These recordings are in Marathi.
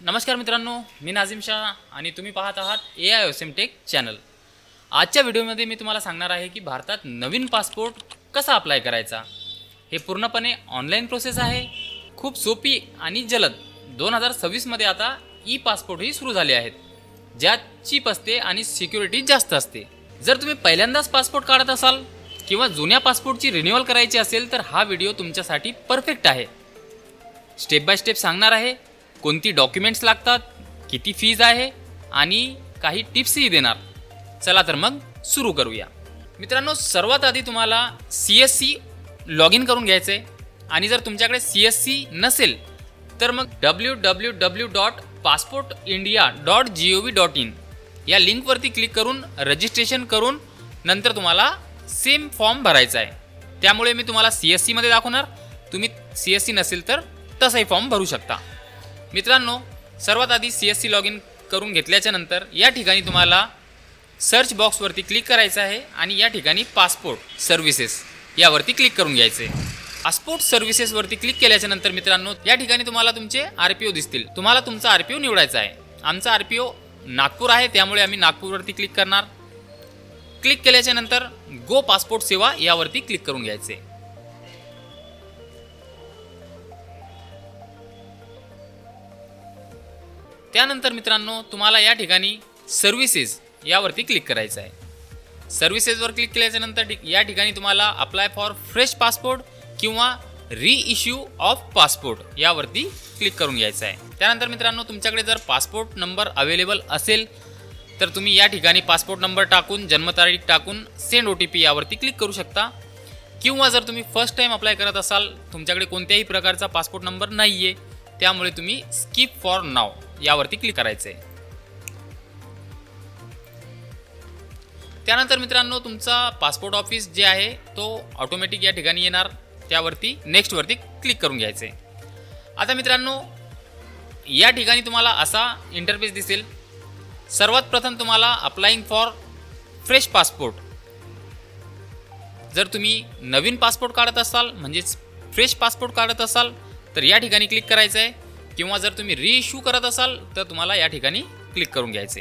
नमस्कार मित्रांनो मी नाझिम शाह आणि तुम्ही पाहत आहात ए आय ओसेमटेक टेक चॅनल आजच्या व्हिडिओमध्ये मी तुम्हाला सांगणार आहे की भारतात नवीन पासपोर्ट कसा अप्लाय करायचा? हे पूर्णपणे ऑनलाईन प्रोसेस आहे खूप सोपी आणि जलद. दोन हजार सव्वीसमध्ये आता ई पासपोर्टही सुरू झाले आहेत ज्यात चीप असते आणि सिक्युरिटी जास्त असते. जर तुम्ही पहिल्यांदाच पासपोर्ट काढत असाल किंवा जुन्या पासपोर्टची रिन्युअल करायची असेल तर हा व्हिडिओ तुमच्यासाठी परफेक्ट आहे. स्टेप बाय स्टेप सांगणार आहे कोणती डॉक्युमेंट्स लागतात किती फीज आहे आणि काही टिप्सही देणार. चला तर मग सुरू करूया. मित्रांनो सर्वात आधी तुम्हाला C S C log in करून घ्यायचं आहे. आणि जर तुमच्याकडे सी एस सी नसेल तर मग W W W dot passport India dot G O V dot in या लिंकवरती क्लिक करून रजिस्ट्रेशन करून नंतर तुम्हाला सेम फॉर्म भरायचा आहे. त्यामुळे मी तुम्हाला सी एस सीमध्ये दाखवणार. तुम्ही सी एस सी नसेल तर तसाही फॉर्म भरू शकता. मित्रांनो सर्वात आधी C S C log in करून घेतल्याच्या नंतर या ठिकाणी तुम्हाला सर्च बॉक्सवरती क्लिक करायचं आहे आणि या ठिकाणी पासपोर्ट सर्व्हिसेस यावरती क्लिक करून घ्यायचं आहे. पासपोर्ट सर्व्हिसेसवरती क्लिक केल्याच्यानंतर मित्रांनो या ठिकाणी तुम्हाला तुमचे आर पी ओ दिसतील. तुम्हाला तुमचा आर पी ओ निवडायचा आहे. आमचा आर पी ओ नागपूर आहे त्यामुळे आम्ही नागपूरवरती क्लिक करणार. क्लिक केल्याच्यानंतर गो पासपोर्ट सेवा यावरती क्लिक करून घ्यायचे. त्यानंतर मित्रांनो तुम्हाला या ठिकाणी सर्व्हिसेस यावरती क्लिक करायचं आहे. सर्व्हिसेसवर क्लिक केल्याच्यानंतर या ठिकाणी तुम्हाला अप्लाय फॉर फ्रेश पासपोर्ट किंवा रिइश्यू ऑफ पासपोर्ट यावरती क्लिक करून घ्यायचं आहे. त्यानंतर मित्रांनो तुमच्याकडे जर पासपोर्ट नंबर अवेलेबल असेल तर तुम्ही या ठिकाणी पासपोर्ट नंबर टाकून जन्मतारीख टाकून सेंड ओ टी पी यावरती क्लिक करू शकता. किंवा जर तुम्ही फर्स्ट टाईम अप्लाय करत असाल तुमच्याकडे कोणत्याही प्रकारचा पासपोर्ट नंबर नाही आहे त्यामुळे तुम्ही स्किप फॉर नाव यावरती क्लिक करायचं आहे त्यानंतर मित्रांनो तुमचा पासपोर्ट ऑफिस जे आहे तो ऑटोमॅटिक या ठिकाणी येणार. त्यावरती नेक्स्टवरती क्लिक करून घ्यायचं आहे आता मित्रांनो या ठिकाणी तुम्हाला असा इंटरफेस दिसेल. सर्वात प्रथम तुम्हाला अप्लाईंग फॉर फ्रेश पासपोर्ट जर तुम्ही नवीन पासपोर्ट काढत असाल म्हणजेच फ्रेश पासपोर्ट काढत असाल तर या ठिकाणी क्लिक करायचं आहे किंवा जर तुम्ही रिइश्यू करत असाल तर तुम्हाला या ठिकाणी क्लिक करून घ्यायचे.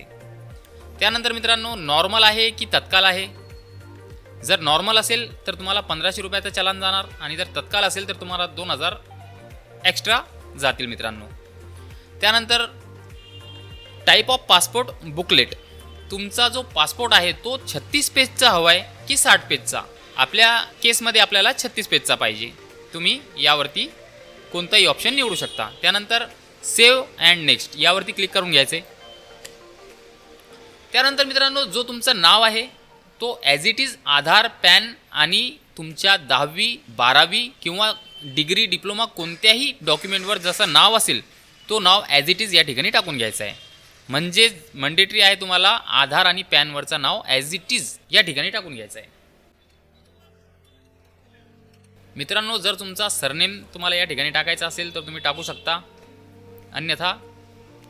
त्यानंतर मित्रांनो नॉर्मल आहे की तत्काल आहे? जर नॉर्मल असेल तर तुम्हाला पंधराशे रुपयाचं चलान जाणार आणि जर तत्काल असेल तर तुम्हाला दोन हजार एक्स्ट्रा जातील मित्रांनो. त्यानंतर टाईप ऑफ पासपोर्ट बुकलेट तुमचा जो पासपोर्ट आहे तो छत्तीस पेजचा हवा आहे की साठ पेजचा आपल्या केसमध्ये आपल्याला छत्तीस पेजचा पाहिजे. तुम्ही यावरती कोणताही ऑप्शन निवडू शकता. त्यानंतर सेव्ह अँड नेक्स्ट यावरती क्लिक करून घ्यायचे. त्यानंतर मित्रांनो जो तुमचं नाव आहे तो as it is Aadhaar PAN आणि तुमच्या दहावी बारावी किंवा डिग्री डिप्लोमा कोणत्याही डॉक्युमेंटवर जसं नाव असेल तो नाव ॲज इट इज या ठिकाणी टाकून घ्यायचं आहे. म्हणजे मंडेटरी आहे तुम्हाला आधार आणि पॅनवरचं नाव ॲज इट इज या ठिकाणी टाकून घ्यायचं आहे. मित्रांनो जर तुमचा सरनेम तुम्हाला या ठिकाणी टाकायचा असेल तर तुम्ही टाकू शकता. अन्यथा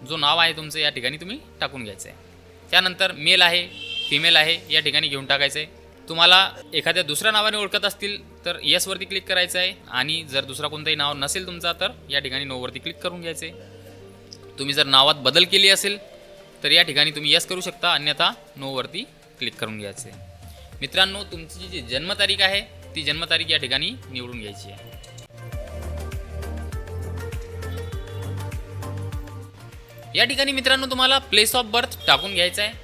जो नाव आहे तुमचं या ठिकाणी तुम्ही टाकून घ्यायचं आहे त्यानंतर मेल आहे फिमेल आहे या ठिकाणी घेऊन टाकायचं आहे तुम्हाला एखाद्या दुसऱ्या नावाने ओळखत असतील तर येसवरती क्लिक करायचं आहे आणि जर दुसरा कोणताही नाव नसेल तुमचा तर या ठिकाणी नोवरती क्लिक करून घ्यायचं आहे तुम्ही जर नावात बदल केली असेल तर या ठिकाणी तुम्ही यस करू शकता. अन्यथा नोवरती क्लिक करून घ्यायचं आहे मित्रांनो तुमची जी जन्मतारीख आहे ती जन्मतारीख या ठिकाणी निवडून घ्यायची आहे. या ठिकाणी मित्रांनो तुम्हाला प्लेस ऑफ बर्थ टाकून घ्यायचं आहे.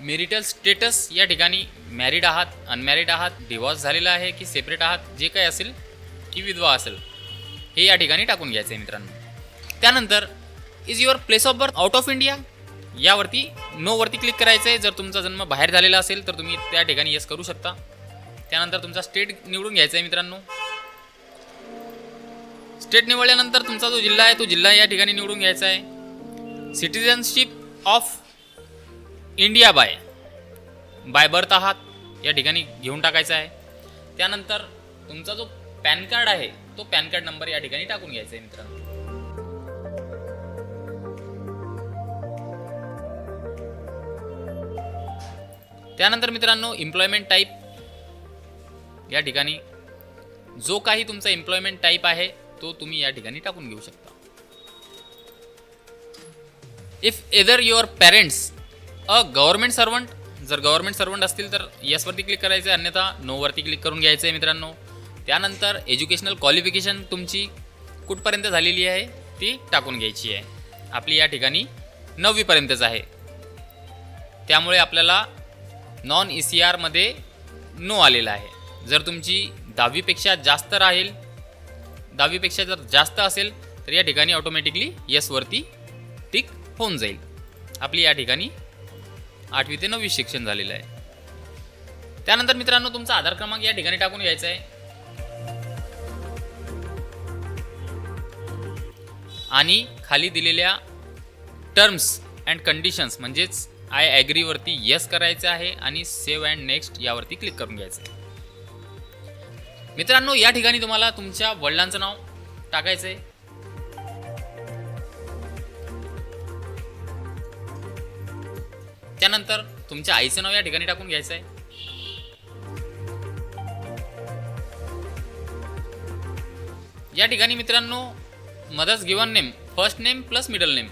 मेरिटल स्टेटस या ठिकाणी मॅरिड आहात अनमॅरिड आहात डिवॉर्स झालेला आहे की सेपरेट आहात जे काही असेल की विधवा असेल हे या ठिकाणी टाकून घ्यायचं आहे मित्रांनो. त्यानंतर is your place of birth out of India यावरती नोवरती क्लिक करायचं आहे जर तुमचा जन्म बाहेर झालेला असेल तर तुम्ही त्या ठिकाणी येस करू शकता. त्यानंतर तुमचा स्टेट निवडून घ्यायचा आहे मित्रांनो. स्टेट निवडल्यानंतर तुमचा जो जिल्हा आहे तो जिल्हा या ठिकाणी निवडून घ्यायचा आहे citizenship of India by by birth आहात या ठिकाणी घेऊन टाकायचा आहे त्यानंतर तुमचा जो पॅन कार्ड आहे तो पॅन कार्ड नंबर या ठिकाणी टाकून घ्यायचा आहे मित्रांनो. त्यानंतर मित्रांनो एम्प्लॉयमेंट टाईप या ठिकाणी जो काही तुमचा एम्प्लॉयमेंट टाईप आहे तो तुम्ही या ठिकाणी टाकून घेऊ शकता. If either your parents a government servant जर गव्हर्नमेंट सर्वंट असतील तर यसवरती क्लिक करायचं आहे अन्यथा नोवरती क्लिक करून घ्यायचं आहे मित्रांनो. त्यानंतर एज्युकेशनल क्वालिफिकेशन तुमची कुठपर्यंत झालेली आहे ती टाकून घ्यायची आहे. आपली या ठिकाणी नववीपर्यंतच आहे. त्यामुळे आपल्याला नॉन ई सी आरमध्ये नो आलेला आहे. जर तुमची दहावीपेक्षा जास्त राहील दहावीपेक्षा जर जास्त असेल तर या ठिकाणी ऑटोमॅटिकली यसवरती टिक होऊन जाईल. आपली या ठिकाणी आठवी ते नववी शिक्षण झालेलं आहे. त्यानंतर मित्रांनो तुमचा आधार क्रमांक या ठिकाणी टाकून घ्यायचा आहे. आणि खाली दिलेल्या टर्म्स अँड कंडिशन्स म्हणजेच आय ॲग्रीवरती येस करायचं आहे आणि सेव्ह अँड नेक्स्ट यावरती क्लिक करून घ्यायचं आहे. मित्रांनो या ठिकाणी तुम्हाला तुमच्या वडिलांचं नाव टाकायचं आहे. त्यानंतर तुमच्या आईचं नाव या ठिकाणी टाकून घ्यायचं आहे. या ठिकाणी मित्रांनो mother's given name first name plus middle name.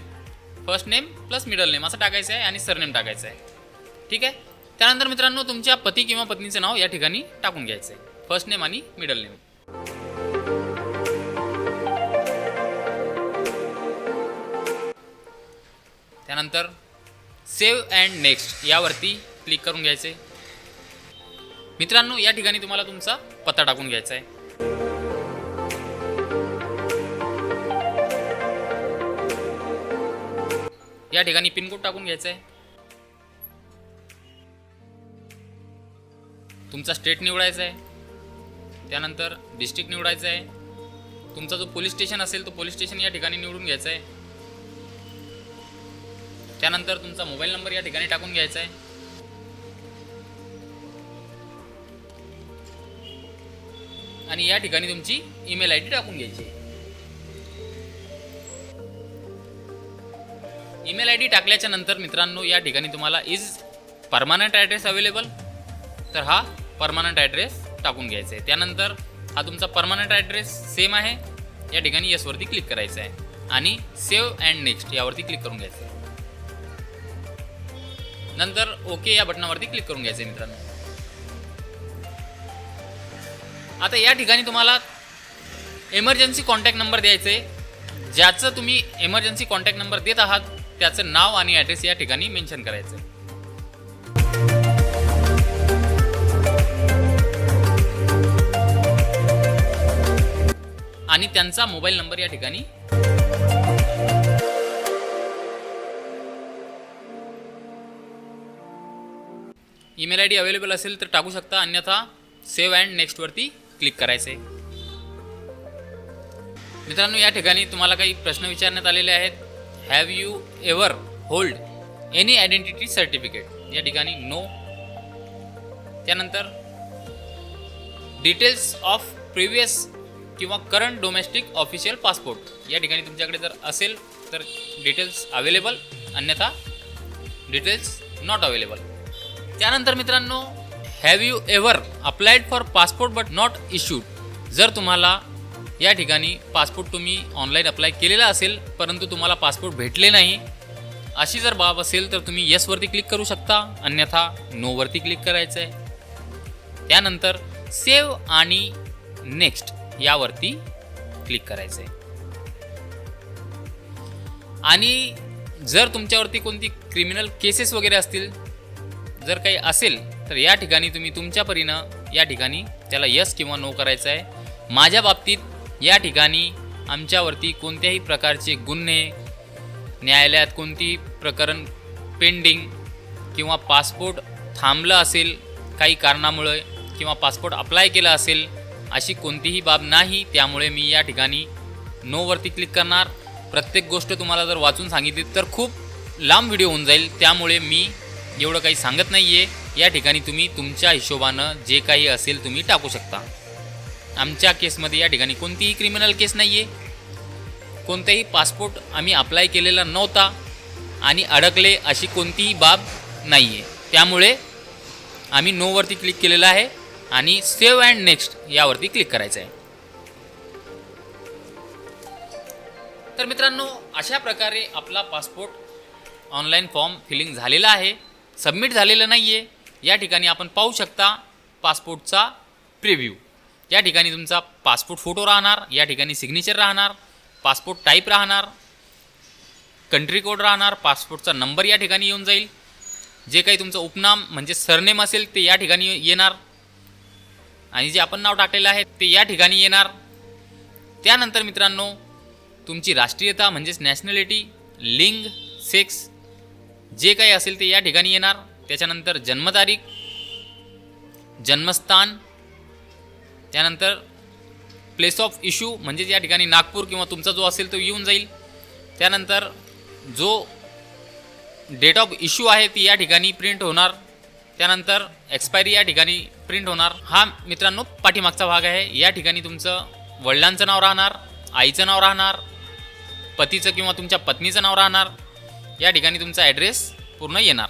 First name plus middle name असं टाकायचं आहे आणि सरनेम टाकायचं आहे. ठीक आहे? त्यानंतर मित्रांनो तुमच्या पती किंवा पत्नीचं नाव या ठिकाणी टाकून घ्यायचं आहे फर्स्ट नेम आणि मिडल नेम त्यानंतर सेव्ह अँड नेक्स्ट यावरती क्लिक करून घ्यायचे मित्रांनो या ठिकाणी तुम्हाला तुमचा पत्ता टाकून घ्यायचा आहे. या ठिकाणी पिनकोड टाकून घ्यायचा आहे तुमचा स्टेट निवडायचा आहे त्यानंतर डिस्ट्रिक्ट निवडायचं आहे तुमचा जो पोलीस स्टेशन असेल तो पोलीस स्टेशन या ठिकाणी निवडून घ्यायचा आहे त्यानंतर तुमचा मोबाईल नंबर या ठिकाणी टाकून घ्यायचा आहे आणि या ठिकाणी तुमची ईमेल आय डी टाकून घ्यायची ईमेल आय डी टाकल्याच्या नंतर मित्रांनो या ठिकाणी तुम्हाला इज परमानंट ॲड्रेस अवेलेबल तर हा परमानंट ॲड्रेस टाकून घ्यायचा आहे. त्यानंतर हा तुमचा परमानंट ॲड्रेस सेम आहे. या ठिकाणी यसवरती क्लिक करायचं आहे. आणि सेव्ह अँड नेक्स्ट यावरती क्लिक करून घ्यायचं आहे. नंतर ओके या बटनावरती क्लिक करून घ्यायचं आहे मित्रांनो. आता या ठिकाणी तुम्हाला एमर्जन्सी कॉन्टॅक्ट नंबर द्यायचा आहे. ज्याचं तुम्ही एमर्जन्सी कॉन्टॅक्ट नंबर देत आहात त्याचं नाव आणि ॲड्रेस या ठिकाणी मेन्शन करायचं आहे आणि त्यांचा मोबाईल नंबर या ठिकाणी. ईमेल आय डी अवेलेबल असेल तर टाकू शकता अन्यथा सेव्ह अँड नेक्स्टवरती क्लिक करायचं आहे मित्रांनो या ठिकाणी तुम्हाला काही प्रश्न विचारण्यात आलेले आहेत. Have you ever hold any identity certificate या ठिकाणी नो त्यानंतर डिटेल्स ऑफ प्रिव्हियस किंवा करंट डोमेस्टिक ऑफिशियल पासपोर्ट या ठिकाणी तुमच्याकडे जर असेल तर डिटेल्स अवेलेबल अन्यथा डिटेल्स नॉट अवेलेबल त्यानंतर मित्रांनो have you ever applied for passport but not issued जर तुम्हाला या ठिकाणी पासपोर्ट तुम्ही ऑनलाईन अप्लाय केलेला असेल परंतु तुम्हाला पासपोर्ट भेटले नाही. अशी जर बाब असेल तर तुम्ही येसवरती क्लिक करू शकता. अन्यथा नोवरती क्लिक करायचं आहे त्यानंतर सेव्ह आणि नेक्स्ट यावरती क्लिक करायचं आहे आणि जर तुमच्यावरती कोणती क्रिमिनल केसेस वगैरे असतील जर काही असेल तर या ठिकाणी तुम्ही तुमच्या परीनं या ठिकाणी त्याला यस किंवा नो करायचं आहे माझ्या बाबतीत या ठिकाणी आमच्यावरती कोणत्याही प्रकारचे गुन्हे न्यायालयात कोणती प्रकरण पेंडिंग किंवा पासपोर्ट थांबलं असेल काही कारणामुळे किंवा पासपोर्ट अप्लाय केला असेल अशी कोणतीही बाब नाही त्यामुळे मी या ठिकाणी नोवरती क्लिक करणार. प्रत्येक गोष्ट तुम्हाला जर वाचून सांगितली तर खूप लांब व्हिडिओ होऊन जाईल त्यामुळे मी एवढं काही सांगत नाही आहे या ठिकाणी तुम्ही तुमच्या हिशोबानं जे काही असेल तुम्ही टाकू शकता. आमच्या केसमध्ये या ठिकाणी कोणतीही क्रिमिनल केस नाही आहे कोणताही पासपोर्ट आम्ही अप्लाय केलेला नव्हता आणि अडकले अशी कोणतीही बाब नाही आहे त्यामुळे आम्ही नोवरती क्लिक केलेलं आहे आणि सेव्ह अँड नेक्स्ट यावरती क्लिक करायचं आहे. तर मित्रांनो अशा प्रकारे आपला पासपोर्ट ऑनलाईन फॉर्म फिलिंग झालेला आहे. सबमिट झालेलं नाही आहे या ठिकाणी आपण पाहू शकता पासपोर्टचा प्रिव्ह्यू या ठिकाणी तुमचा पासपोर्ट फोटो राहणार या ठिकाणी सिग्नेचर राहणार पासपोर्ट टाईप राहणार कंट्री कोड राहणार पासपोर्टचा नंबर या ठिकाणी येऊन जाईल. जे काही तुमचं उपनाम म्हणजे सरनेम असेल ते या ठिकाणी येणार. आणि जे आपण नाव टाकलेलं आहे ते या ठिकाणी येणार. त्यानंतर मित्रांनो तुमची राष्ट्रीयता म्हणजेच नॅशनॅलिटी लिंग सेक्स जे काही असेल ते या ठिकाणी येणार. त्याच्यानंतर जन्मतारीख जन्मस्थान त्यानंतर प्लेस ऑफ इश्यू म्हणजेच या ठिकाणी नागपूर किंवा तुमचा जो असेल तो येऊन जाईल. त्यानंतर जो डेट ऑफ इश्यू आहे ती या ठिकाणी प्रिंट होणार. त्यानंतर एक्सपायरी या ठिकाणी प्रिंट होणार. हा मित्रांनो पाठीमागचा भाग आहे. या ठिकाणी तुमचं वडिलांचं नाव राहणार आईचं नाव राहणार पतीचं किंवा तुमच्या पत्नीचं नाव राहणार. या ठिकाणी तुमचा ॲड्रेस पूर्ण येणार.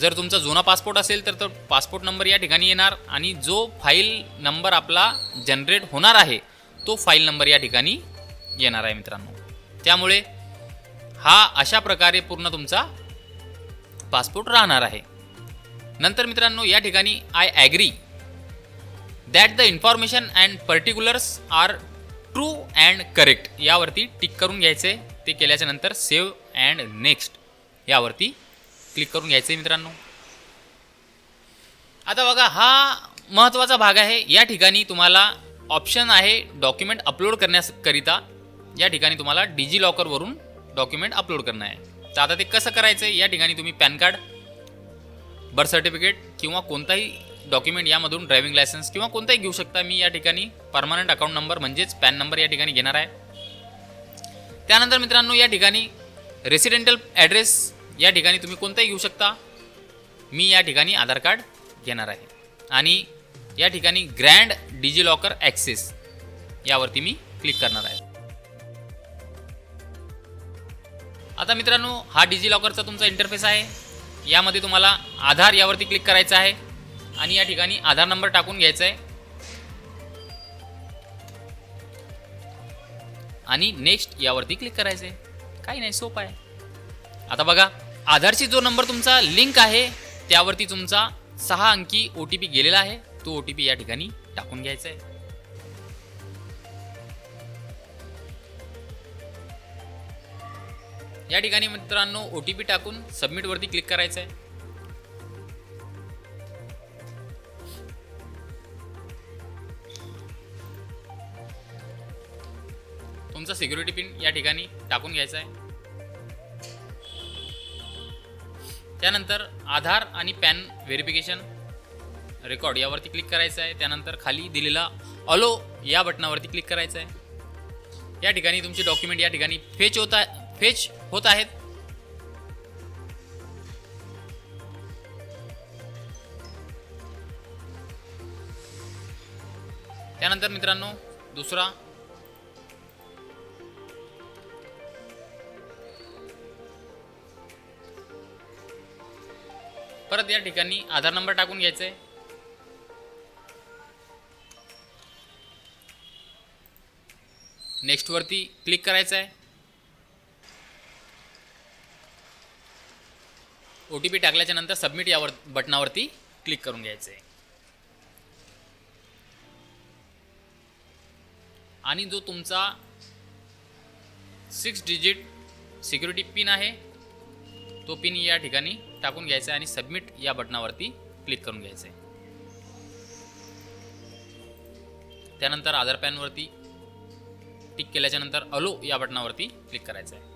जर तुमचा जुना पासपोर्ट असेल तर तो पासपोर्ट नंबर या ठिकाणी येणार आणि जो फाईल नंबर आपला जनरेट होणार आहे तो फाईल नंबर या ठिकाणी येणार आहे मित्रांनो. त्यामुळे हा अशा प्रकारे पूर्ण तुमचा पासपोर्ट राहणार आहे. नंतर मित्रांनो या ठिकाणी I agree that the information and particulars are true and correct यावरती टिक करून घ्यायचे ते केल्याच्यानंतर सेव्ह अँड नेक्स्ट यावरती क्लिक करून घ्यायचं आहे मित्रांनो. आता बघा हा महत्त्वाचा भाग आहे. या ठिकाणी तुम्हाला ऑप्शन आहे डॉक्युमेंट अपलोड करण्याकरिता या ठिकाणी तुम्हाला डिजी लॉकरवरून डॉक्युमेंट अपलोड करणं आहे. तर आता ते कसं करायचं आहे या ठिकाणी तुम्ही पॅन कार्ड बर्थ सर्टिफिकेट किंवा कोणताही डॉक्युमेंट यामधून ड्रायव्हिंग लायसन्स किंवा कोणताही घेऊ शकता. मी या ठिकाणी परमनंट अकाउंट नंबर म्हणजेच पॅन नंबर या ठिकाणी घेणार आहे. त्यानंतर मित्रांनो या ठिकाणी रेसिडेंटल ॲड्रेस या ठिकाणी तुम्ही कोणताही घेऊ शकता. मी या ठिकाणी आधार कार्ड घेणार आहे. आणि या ठिकाणी ग्रँड डिजिलॉकर ॲक्सेस यावरती मी क्लिक करणार आहे. आता मित्रांनो हा डिजिलॉकरचा तुमचा इंटरफेस आहे. यामध्ये तुम्हाला आधार यावरती क्लिक करायचं आहे. आणि या ठिकाणी आधार नंबर टाकून घ्यायचा आहे. आणि नेक्स्ट यावरती क्लिक करायचं आहे. काही नाही सोपं आहे. आता बघा आधारची जो नंबर तुमचा लिंक आहे त्यावरती तुमचा सहा अंकी ओ टी पी गेलेला आहे. तो ओ टी पी या ठिकाणी टाकून घ्यायचा आहे. या ठिकाणी मित्रांनो ओ टी पी टाकून सबमिटवरती क्लिक करायचं आहे. तुमचा सिक्युरिटी पिन या ठिकाणी टाकून घ्यायचा आहे. त्यानंतर आधार आणि पॅन व्हेरिफिकेशन रेकॉर्ड यावरती क्लिक करायचं आहे. त्यानंतर खाली दिलेला अलो या बटनावरती क्लिक करायचं आहे. या ठिकाणी तुमचे डॉक्युमेंट या ठिकाणी फेच होत आहे फेच होत आहेत. त्यानंतर मित्रांनो दुसरा परत या ठिकाणी आधार नंबर टाकून घ्यायचा. आहे नेक्स्टवरती क्लिक करायचं आहे ओ टी पी टाकल्याच्या नंतर सबमिट यावर बटनावरती क्लिक करून घ्यायचं आहे आणि जो तुमचा सिक्स डिजिट सिक्युरिटी पिन आहे तो पिन या ठिकाणी टाकून घ्यायचा आहे आणि सबमिट या बटनावरती क्लिक करून घ्यायचं आहे. त्यानंतर आधार पॅनवरती टिक केल्याच्यानंतर अलो या बटनावरती क्लिक करायचं आहे.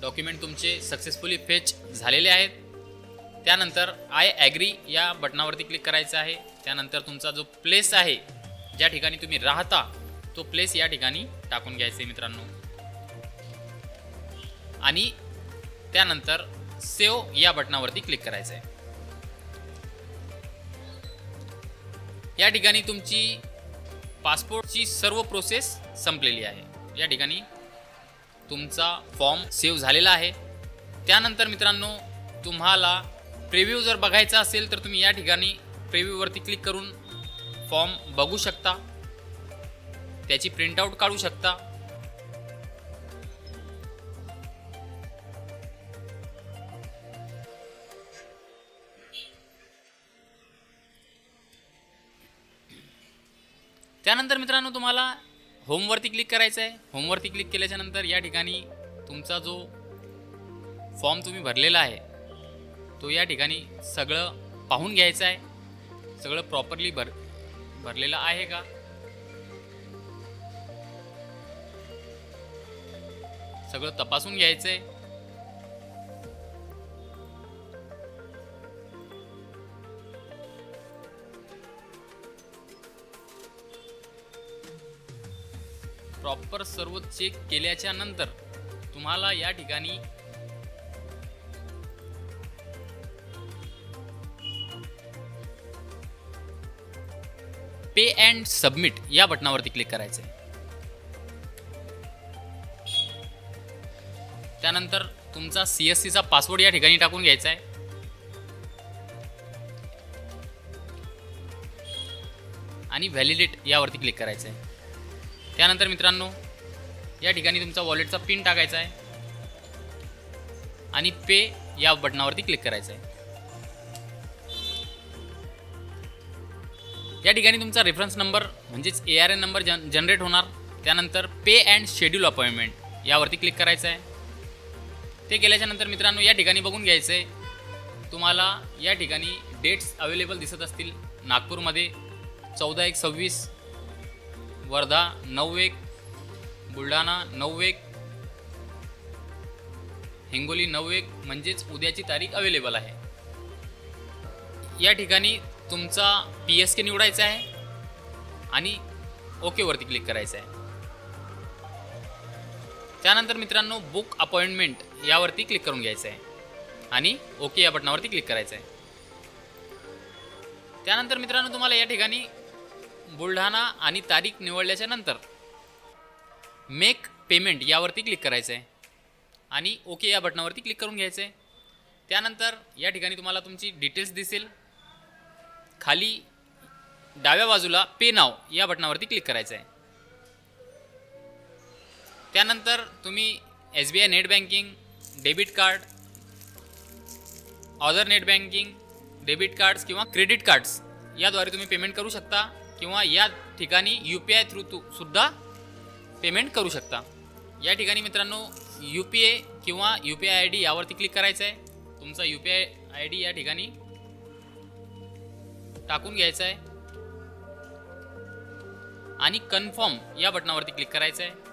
डॉक्युमेंट तुमचे सक्सेसफुली फेच झालेले आहेत. त्यानंतर आय ॲग्री या बटनावरती क्लिक करायचं आहे. त्यानंतर तुमचा जो प्लेस आहे ज्या ठिकाणी तुम्ही राहता तो प्लेस या ठिकाणी टाकून घ्यायचे आहे मित्रांनो. आणि त्यानंतर सेव या बटनावरती क्लिक करायचं आहे या ठिकाणी तुमची पासपोर्टची सर्व प्रोसेस संपलेली आहे. या ठिकाणी तुमचा फॉर्म सेव्ह झालेला आहे. त्यानंतर मित्रांनो तुम्हाला प्रिव्ह्यू जर बघायचा असेल तर तुम्ही या ठिकाणी प्रिव्ह्यूवरती क्लिक करून फॉर्म बघू शकता. त्याची प्रिंटआउट काढू शकता. त्यानंतर मित्रांनो तुम्हाला होमवरती क्लिक करायचं आहे. होमवरती क्लिक केल्याच्यानंतर या ठिकाणी तुमचा जो फॉर्म तुम्ही भरलेला आहे तो या ठिकाणी सगळं पाहून घ्यायचं आहे. सगळं प्रॉपरली भर भरलेलं आहे का? सगळं तपासून घ्यायचं आहे प्रॉपर सर्व चेक केल्याच्यानंतर तुम्हाला या ठिकाणी पे अँड सबमिट या बटनावरती क्लिक करायचं आहे त्यानंतर तुमचा सी एस सीचा पासवर्ड या ठिकाणी टाकून घ्यायचा आहे आणि व्हॅलिडेट यावरती क्लिक करायचं आहे त्यानंतर मित्रांनो या ठिकाणी तुमचा वॉलेटचा पिन टाकायचा आहे. आणि पे या बटनावरती क्लिक करायचं आहे. या ठिकाणी तुमचा रेफरन्स नंबर म्हणजेच ए आर एन नंबर जन जनरेट होणार. त्यानंतर पे अँड शेड्यूल अपॉइंटमेंट यावरती क्लिक करायचं आहे. ते केल्याच्यानंतर मित्रांनो या ठिकाणी बघून घ्यायचं आहे तुम्हाला या ठिकाणी डेट्स अवेलेबल दिसत असतील. नागपूरमध्ये चौदा एक सव्वीस वर्धा नऊ एक बुलढाणा नऊ एक हिंगोली नऊ एक म्हणजेच उद्याची तारीख अवेलेबल आहे. या ठिकाणी तुमचा पी एस के निवडायचा आहे आणि ओकेवरती क्लिक करायचं आहे. त्यानंतर मित्रांनो बुक अपॉइंटमेंट यावरती क्लिक करून घ्यायचं आहे आणि ओके या बटनावरती क्लिक करायचं आहे. त्यानंतर मित्रांनो तुम्हाला या ठिकाणी बुलढाणा आणि तारीख निवडल्याच्या नंतर. मेक पेमेंट यावरती क्लिक करायचं आहे आणि ओके या बटनावरती क्लिक करून घ्यायचं आहे त्यानंतर या ठिकाणी तुम्हाला तुमची डिटेल्स दिसेल. खाली डाव्या बाजूला पे नाव या बटनावरती क्लिक करायचं आहे त्यानंतर तुम्ही S B I net banking debit card other net banking debit cards किंवा क्रेडिट कार्ड्स याद्वारे तुम्ही पेमेंट करू शकता. किंवा या ठिकाणी यू पी आय थ्रू तू सुद्धा पेमेंट करू शकता. या ठिकाणी मित्रांनो यू पी ए किंवा U P I I D यावरती क्लिक करायचं आहे तुमचा U P I I D या ठिकाणी टाकून घ्यायचा आहे आणि कन्फर्म या बटनावरती क्लिक करायचं आहे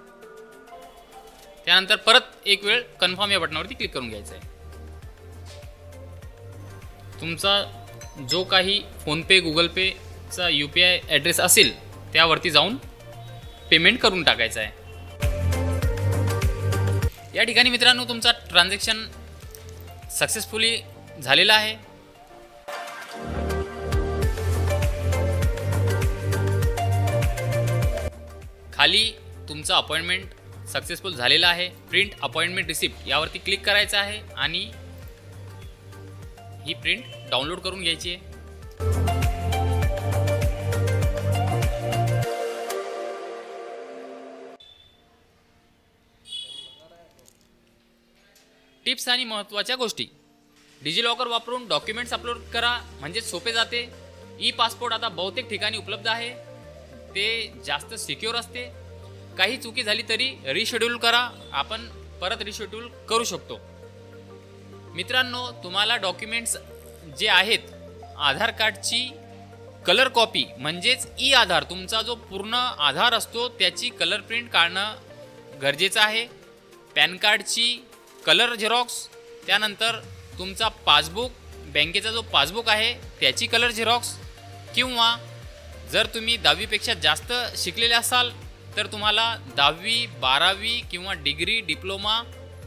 त्यानंतर परत एक वेळ कन्फर्म या बटनावरती क्लिक करून घ्यायचं आहे तुमचा जो काही फोनपे गुगल पे चा यू पी आय ॲड्रेस असेल त्यावरती जाऊन पेमेंट करून टाकायचं आहे. या ठिकाणी मित्रांनो तुमचा ट्रान्झॅक्शन सक्सेसफुली झालेला आहे. खाली तुमचा अपॉइंटमेंट सक्सेसफुल झालेला आहे. प्रिंट अपॉइंटमेंट रिसिप्ट यावरती क्लिक करायचं आहे आणि ही प्रिंट डाउनलोड करून घ्यायची आहे. टिप्स आणि महत्त्वाच्या गोष्टी. डिजिलॉकर वापरून डॉक्युमेंट्स अपलोड करा म्हणजे सोपे जाते. ई पासपोर्ट आता बहुतेक ठिकाणी उपलब्ध आहे. ते जास्त सिक्युअर असते. काही चुकी झाली तरी रिशेड्यूल करा. आपण परत रिशेड्यूल करू शकतो. मित्रांनो तुम्हाला डॉक्युमेंट्स जे आहेत आधार कार्डची कलर कॉपी म्हणजेच ई आधार तुमचा जो पूर्ण आधार असतो त्याची कलर प्रिंट काढणं गरजेचं आहे. पॅन कार्डची कलर झेरॉक्स त्यानंतर तुमचा पासबुक बँकेचा जो पासबुक आहे त्याची कलर झेरॉक्स. किंवा जर तुम्ही दहावीपेक्षा जास्त शिकलेले असाल तर तुम्हाला दहावी बारावी किंवा डिग्री डिप्लोमा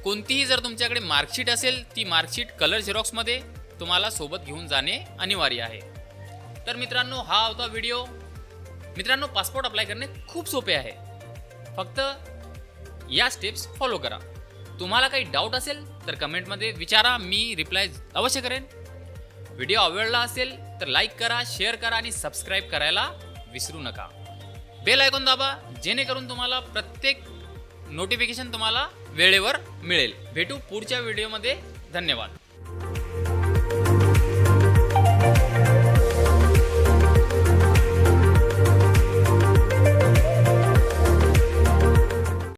कोणतीही जर तुमच्याकडे मार्कशीट असेल ती मार्कशीट कलर झेरॉक्समध्ये तुम्हाला सोबत घेऊन जाणे अनिवार्य आहे. तर मित्रांनो हा होता व्हिडिओ. मित्रांनो पासपोर्ट अप्लाय करणे खूप सोपे आहे. फक्त या स्टेप्स फॉलो करा. तुम्हाला काही डाऊट असेल तर कमेंटमध्ये विचारा मी रिप्लाय अवश्य करेन. व्हिडिओ आवडला असेल तर लाईक करा शेअर करा आणि सबस्क्राईब करायला विसरू नका. बेल ऐकून दाबा जेणेकरून तुम्हाला प्रत्येक नोटिफिकेशन तुम्हाला वेळेवर मिळेल. भेटू पुढच्या व्हिडिओमध्ये धन्यवाद.